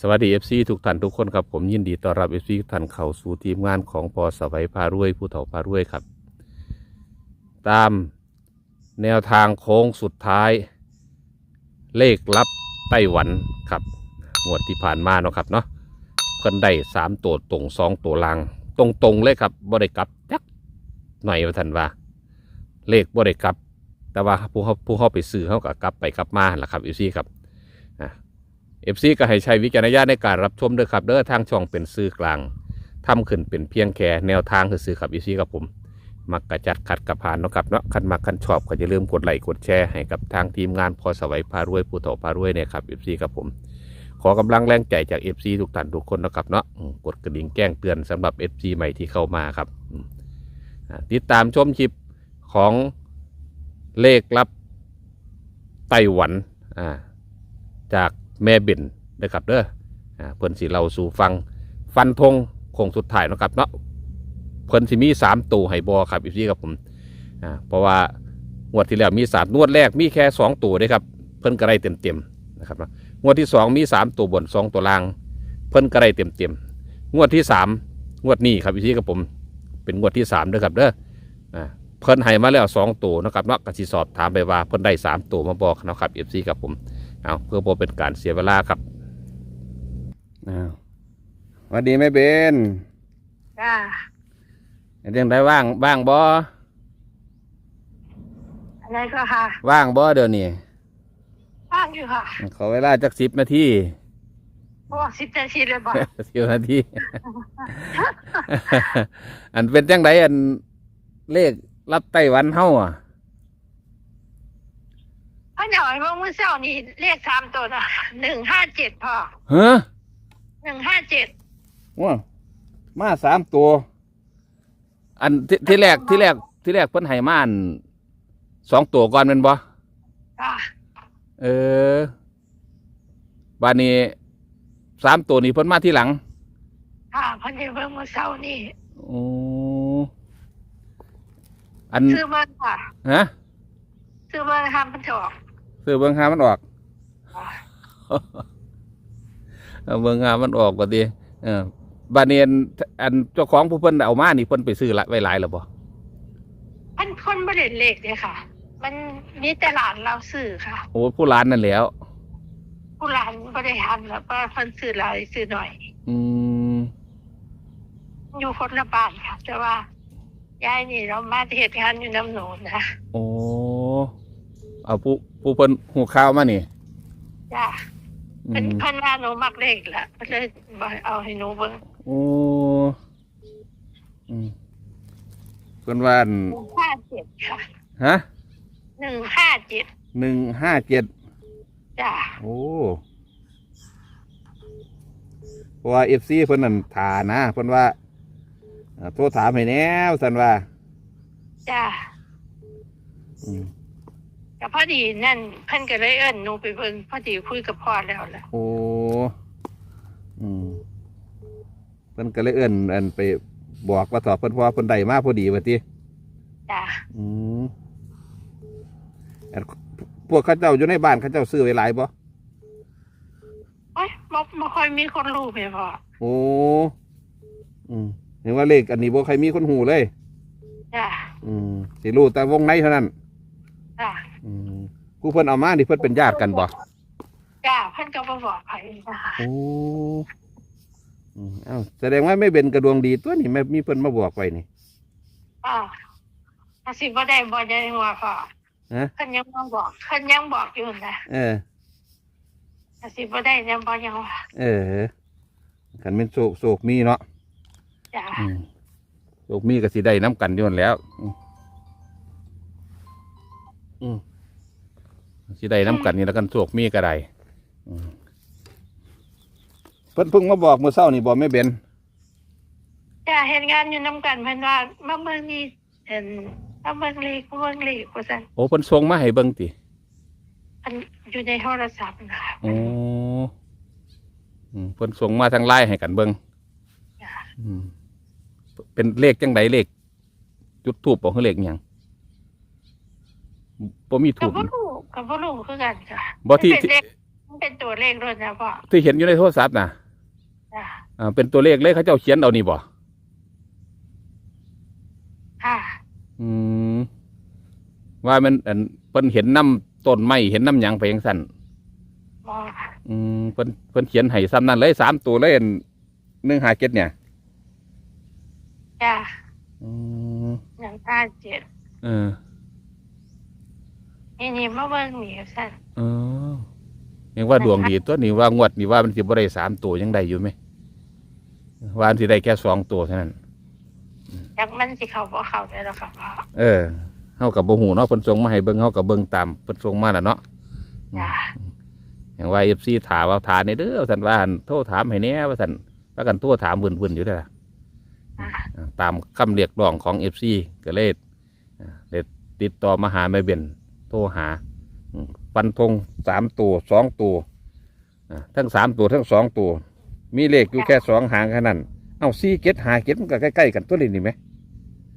สวัสดี FC ทุกท่านทุกคนครับผมยินดีต้อนรับ FC ทุกท่านเข้าสู่ทีมงานของปอสวัยพารวยผู้เฒ่าพารวยครับ ตามแนวทางโค้งสุดท้าย เลขลับไต้หวันครับงวดที่ผ่านมาเนาะครับเนาะเพิ่นได้สามตัวตรงสองตัวลางตรงตรงๆเลยครับบ่ได้กลับจักหน่อยว่าท่านว่า เลขบ่ได้กลับ แต่ว่าผู้เขาผู้เขาไปซื้อเขาก็กลับไปกลับมาแหละครับ FC ครับ เอฟซีก็ให้ใช้วิจารณญาณในการรับชมด้วยครับเด้อทางช่องเป็นสื่อกลางทำขึ้นเป็นเพียงแค่แนวทางคือสื่อครับเอฟซีกับผม มักกระจัดขัดกระผ่านนะครับเนาะคันมักคันชอบก็อย่าลืมกดไลค์กดแชร์ให้กับทางทีมงานพอสวัยพารวยผู้เฒ่าพารวยเนี่ยครับเอฟซีกับผม ขอกำลังแรงใจจากเอฟซีทุกท่านทุกคนนะครับเนาะกดกระดิ่งแจ้งเตือนสำหรับเอฟซีใหม่ที่เข้ามาครับติดตามชมคลิปของเลขลับไต้หวันจาก แม่เบนนะครับเด้อเพิ่นสิเราสู่ฟังฟันธงคงสุดท้ายนะครับเนาะเพิ่นสิมีสามตัวให้บอครับอีพี่ครับผมอ่าเพราะว่างวดที่แล้วมีสามงวดแรกมีแค่สองตัวด้ครับเพิ่นก็ได้เต็มเต็มนะครับงวดที่สองมีสามตัวบนสองตัวล่าง เพิ่นก็ได้เต็มเต็มงวดที่สามงวดนี้ครับอีพี่ครับผมเป็นงวดที่สามด้อครับเด้ออ่าเพิ่นให้มาแล้วสองตัวนะครับเนาะกสิสอบถามไปว่าเพิ่นได้สามตัวมาบอกนะครับเอฟซีครับผม เอาเพื่อบ่เป็นการเสียเวลาครับอ้าวสวัสดีแม่เบนจ้าเรื่องได้ว่างว่างบ่อะไรก็ค่ะว่างบ่เดี๋ยวนี้ว่างอยู่ค่ะขอเวลาจักสิบนาทีเพราะว่าสิบนาทีเลยบอกสิบนาทีอันเป็นจังไดอันเลขรับไต้หวันเฮาอะ พ่อหน่อยว่ามื่อเช้านี่เลขสามตัวนะหนึ่งห้าเจ็ดพอฮะหนึ่งห้าเจ็ดว้ามาสามตัว อันที่ที่แรกที่แรกที่แรกเพิ่นให้มาอันสองตัวก่อนแม่นบ่ค่ะเออบานนี้สามตัวนี้เพิ่นมาที่หลังค่ะเพันเดีเพิ่งมื่อเช้านี่โอ้อันซื้อมาค่ะฮะ ซื้อมาทำพันจอก ซื้อเบิ่งหามันออกเอาเบิ่งหามันออกก็ดีเออบานนี้อันอันเจ้าของผู้เพิ่นเอามานี่เพิ่นไปซื้อละไว้หลายแล้วบ่พันคนไม่ได้เลขเลยค่ะ มันมีแต่หลานเราซื้อค่ะ โอ้ผู้ร้านนั่นแหล้ว ผู้หลานไม่ได้ทำแล้วก็เพิ่นซื้อหลายซื้อหน่อย อืมอยู่คนละบ้านค่ะ แต่ว่ายายนี่เรามาเหตุงานอยู่น้ำหนูนะโอ้เอาผู้ ผู้เพิ่นหูข้าวมานี่ จ้าอืเป็นมพันว่าหนูมักเลขแหละก็เลยบอกเอาให้หนูเบิ่งโอ้อืมเพิ่นว่าอันหนึ่งห้าเจ็ดค่ะฮะหนึ่งห้าเจ็ดหนึ่งห้าเจ็ดจ้าโอ้เพราะว่าเอฟซีเพิ่นนั่นถานะเพิ่นว่าเอ่อโทรถามให้แน่สันว่า จ้าอืม แต่พอดีนั่นเพิ่นก็เลยเอิ้นหนูไปเบิ่งพอดีคุยกับพ่อแล้วแหละโอ้อืมเพิ่นก็เลยเอื้อนอันไปบอกว่าตอบเพิ่นเพราะว่าเพิ่นได้มาพอดีว่าติจ้าอืมอันพวกเขาเจ้าอยู่ในบ้านเขาเจ้าซื้อไว้หลายบ่โอ้ยบ่บ่ค่อยมีคนรู้แม่พ่อโอ้อืมเห็นว่าเลขอันนี้บ่ใครมีคนหูเลย จ้าอืมสิรู้แต่วงในเท่านั้น จ้าอืม ผู้เพิ่นเอามานี่เพิ่นเป็นญาติกันบ่จ้าเพิ่นก็บ่บอกใครนะคะโอ้อืมเอ้าแสดงว่าไม่เป็นกระดวงดีตัวนี่แม่มีเพิ่นมาบอกไว้นี่อ่าอาสิบ่ได้บ่ได้ว่าพ่อฮะเพิ่นยังบ่บอกเพิ่นยังบอกอยู่นะเอออาสิบ่ได้ยังบ่ยังว่าเออขันเป็นโศกโศกมีเนาะจ้าอืมโศกมีก็สิได้น้ำกันอยู่นั่นแหล้วอืมอืม สิได้น้ำกันนี่แล้วกันโศกมีก็ได้อืมเพิ่นเพิ่งมาบอกเมื่อเช้านี่บอกไม่เบนจ้าเฮ็ดงานอยู่นํกันเพิ่นว่ามาเบิ่งนี่เห็นมาเบิ่งเลขมาเบิ่งเลขว่าซั่นโอ้เพิ่นส่งมาให้เบิ่งติอันอยู่ในโทรศัพท์นะคะโอ้อืมเพิ่นส่งมาทางไลน์ให้กันเบิ่งจ้าอืมเป็นเลขจังไดเลขจุดทูปบ่คือเลขหยังบ่มีก็ทูปบ่รู้ ก็บ่รู้คือกันค่ะบ่ที่ มันเป็นเลขมันเป็นตัวเลขด้วยนะพ่อที่เห็นอยู่ในโทรศัพท์นะจ้ะอ่าเป็นตัวเลขเลยเขาเจ้าเขียนเอานี่บ่ค่ะอืมว่ามันอันเพิ่นเห็นน้ำต้นไม้เห็นน้ำหยังไปยังสั่นบอค่ะอืมเพิ่นเพิ่นเขียนให้ซ้ำนั่นเลยสามตัวเลยอันหนึ่งหาเก็ดเนี่ย จ้ะอืมหนึ่งห้าเจ็ดเออ นี่นี่มาเบิ่งหมีสั่นเออยังว่าดวงดีตัวนี้ว่างวดนี่ว่ามันสิบ่ได้สามตัวยังได้อยู่ไหมว่ามันสิได้แค่สองตัวเท่านั้นจากมันสิเขาบ่เขาได้แล้วค่ะพ่อเออเฮากับบ่ฮู้เนาะเพิ่นส่งมาให้เบิ่งเฮากับเบิ่งตามเพิ่นส่งมาน่ะเนาะจ้ะอย่างว่า FC ถามว่าถามในเด้อท่านว่าหั่นโทรถามให้แหน่ว่าท่านว่ากันโทรถามวุ่นๆอยู่เด้อล่ะอะอ่าตามคำเรียกร้องของ FC ก็เลยอ่าได้ติดต่อมาหาแม่เบนโทรหาอืมฟันธงสามตัวสองตัวอ่าทั้งสามตัวทั้งสองตัว มีเลขอยู่แค่สองหางแค่นั้น เอ้าซีเก็ตหาเก็ตมันก็ใกล้ๆกันตัวนี้นี่ไหม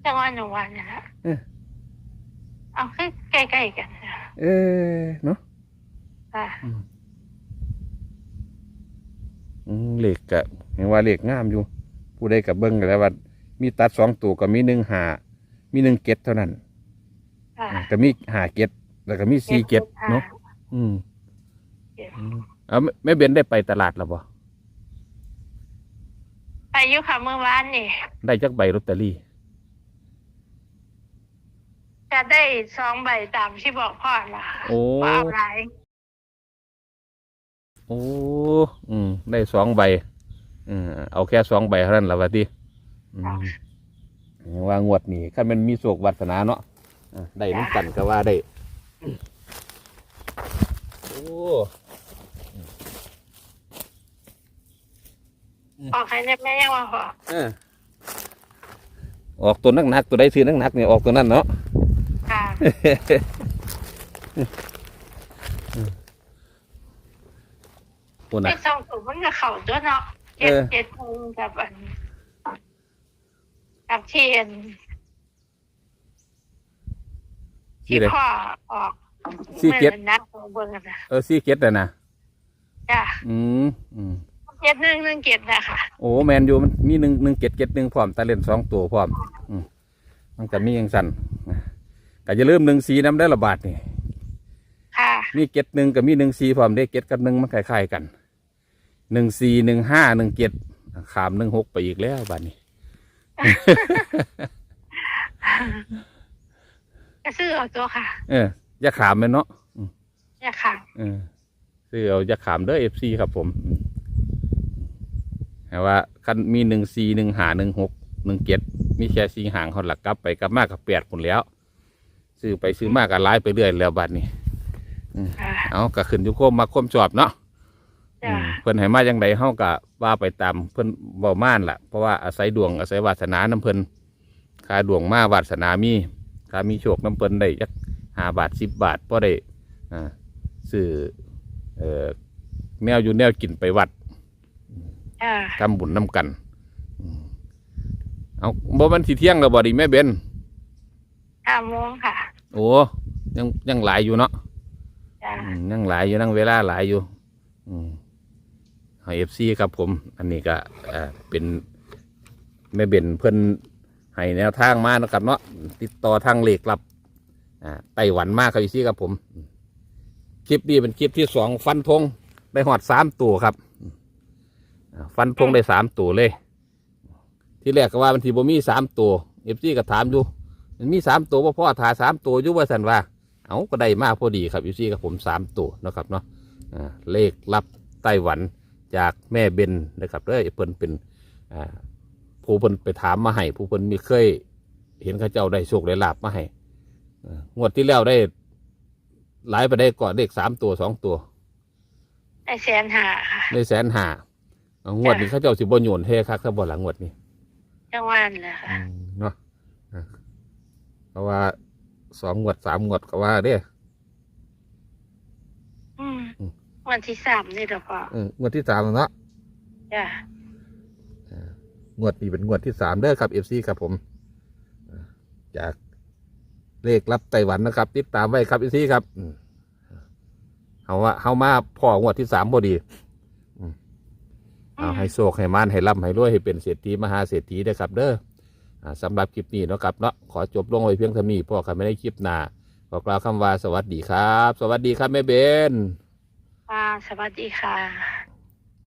จังหวะหนึ่งวันนี่แหละเออเอาคือใกล้ๆกันนะเออเนาะจ้ะอืมเลขกะเห็นว่าเลขงามอยู่ ผู้ใดกับเบิ้งกันแล้วว่า มีตัดสองตัวก็มีหนึ่งหา มีหนึ่งเก็ตเท่านั้นจ้ะอ่าก็มีหาเก็ต แล้วก็มีซีเก็ตเนาะอืมเจ็ดอืมเอาไม่ไม่เบนได้ไปตลาดหรอบ่ไปอยุค่ะเมื่อวานนี่ได้จักใบลอตเตอรี่จะได้สองใบตามที่บอกพ่อละโอ้ว่าเอาไรโอ้อืมได้สองใบอืมเอาแค่สองใบเท่านั้นแหละวะที่อืมว่างวดนี่คันมันมีโศกวัฒนาเนาะอะได้น้ำกันก็ว่าได้ โอ้ออกให้ได้แม่ยังว่าพ่อเออออกตัวนักนักๆตัวใดซื้อนักนักๆเนี่ยออกตัวนั้นเนาะค่ะโอ้นะไอ้สองตัวมันก็เข่าตัวเนาะเจ็ดเออ เจ็ดหนึ่งกับอันกับที่อัน ที่ที่เลย พ่อออกสี่เจ็ด มื่อนัดของเบิ้งอะนะเออซีเก็ตอะนะจ้ะอืมอืมเจ็ดหนึ่งหนึ่งเจ็ดนะคะโอ้แมนยูมันมีหนึ่งหนึ่งเก็ดเก็ดหนึ่งพร้อมตาเล่นสองตัวพร้อม อืมมันจะมีอย่างสั่นแต่จะเริ่าลืมหนึ่งสีน้ำได้ระบาดนี่ค่ะ มีเก็ดหนึ่งกับมีหนึ่งสีพร้อมได้เก็ดกับหนึ่งมันคล้ายๆกันหนึ่งสี่หนึ่งห้าหนึ่งเก็ดขามหนึ่งหกไปอีกแล้วบาดนี้ ก็ซื้อเอาตัวค่ะ เอออย่าขามเลยเนาะเนี่ยค่ะเออซื้อเอาอย่าขามเด้อเอฟซีครับผมอืมแต่ว่าคันมีหนึ่งสี่หนึ่งหาหนึ่งหกหนึ่งเก็ดมีแค่สีหางเขาหลักกลับไปกลับมากกับแปดคนแล้ว ซื้อไปซื้อมากกับไล่ไปเรื่อยแล้วบัดนี้อ่าเอาก็ขึ้นอยู่โคมมาโคมจอบเนาะจ้ะอืมเพิ่นให้มาจังใดเฮาก็ว่าไปตามเพิ่นเว้าม่านล่ะเพราะว่าอาศัยดวงอาศัยวาสนาน้ำเพิ่นค่าดวงมาวาสนามี ค่ามีโชคน้ำเพิ่นได้จักห้าบาทสิบบาทพอได้อ่าซื้อเอ่อแนวอยู่แนวกินไปวัดอ่าทำบุญน้ำกันอืมเอาบ่มันสิเที่ยงแล้วบ่ดิแม่เบนห้าโมงค่ะ โอ้ยังยังหลายอยู่เนาะจ้ะอืมยังหลายอยู่นั่งเวลาหลายอยู่อืมเอฟซีครับผม อันนี้ก็เอ่อเป็นแม่เบนเพิ่น ให้แนวทางมานะครับเนาะติดต่อทางเลขลับไต้หวันมากครับอีซี่ครับผม คลิปนี้เป็นคลิปที่สองฟันธงได้หอดสามตัวครับ ฟันธงได้สามตัวเลย ที่แรกก็ว่ามันทีบ่มีสามตัวเอฟซีก็ถามอยู่มันมีสามตัวว่าพ่อถาสามตัวยู่ว่าสันว่า เอาก็ได้มากพอดีครับอยู่ซี่กับผมสามตัวนะครับเนาะเลขรับไต้หวันจากแม่เบนนะครับเด้อเพิ่นเป็นอ่า ผู้เพิ่นไปถามมาให้ผู้เพิ่นมีเคย เห็นเข้าเจ้าได้โชคได้ลาบมาให้อ่างวดที่แล้วได้หลายไปได้ก่อนเลขสามตัวสองตัวได้แสนหาค่ะได้แสนห้าเอางวดนี้เข้าเจ้าสิบโยนเทคักถ้าบ่หลังงวดนี้จังหวันเลยค่ะเนาะอ่าเพราะว่าสองงวดสามงวดก็ว่าเด้อืมอืมวันที่สามนี่เดี๋ยวพอเอองวดที่สามแล้วเนาะจ้ะ งวดนี้เป็นงวดที่สามเด้อครับเอฟซีครับผมอ่าจากเลขรับไต้หวันนะครับ ติดตามไว้ครับเอฟซีครับอืมเฮาว่าเฮามาพ่องวดที่สามพอดีอืมเอาให้โชคให้มานให้ร่ำให้รวยให้เป็นเศรษฐีมหาเศรษฐีเด้อครับ เด้ออ่าสำหรับคลิปนี้เนาะครับเนาะขอจบลงไว้เพียงเท่านี้พ่อกันไม่ได้คลิปหน้าขอกล่าวคำว่าสวัสดีครับ สวัสดีครับแม่เบนอ่าสวัสดีค่ะ